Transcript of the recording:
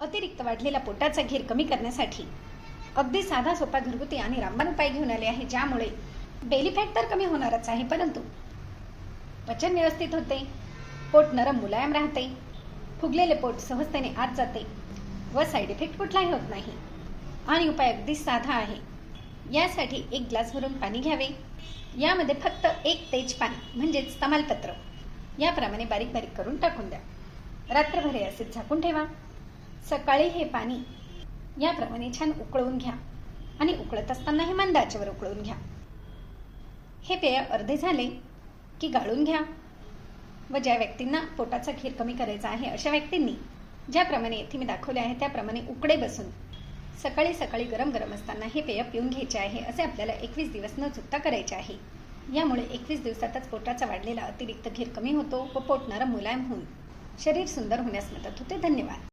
अतिरिक्त वाढलेला पोटाचा घेर कमी करण्यासाठी अगदी साधा सोपा घरगुती आणि रामबाण उपाय घेऊन आले आहे ज्यामुळे बेली फॅट तर कमी होणारच आहे परंतु पचन व्यवस्थित होते पोट नरम मुलायम राहते फुगलेले पोट सहजतेने आत जाते व साईड इफेक्ट कुठलाही होत नाही. आणि उपाय अगदी साधा आहे. यासाठी एक ग्लास भरून पाणी घ्यावे. यामध्ये फक्त एक तेज पाणी म्हणजेच तमालपत्र याप्रमाणे बारीक बारीक करून टाकून द्या. रात्रभर हे झाकून ठेवा. सकाळी हे पाणी याप्रमाणे छान उकळवून घ्या. आणि उकळत असताना हे मंद आचेवर उकळून घ्या. हे पेय अर्धे झाले की गाळून घ्या. व ज्या व्यक्तींना पोटाचा खीर कमी करायचा आहे अशा व्यक्तींनी ज्याप्रमाणे येथे मी दाखवले आहे त्याप्रमाणे उकडे बसून सकाळी सकाळी गरम गरम असताना हे पेय पिऊन घ्यायचे आहे असे आपल्याला एकवीस दिवस न चुकता करायचे आहे. यामुळे एकवीस दिवसातच पोटाचा वाढलेला अतिरिक्त खीर कमी होतो व पोटणारा मुलायम होऊन शरीर सुंदर होण्यास मदत होते. धन्यवाद.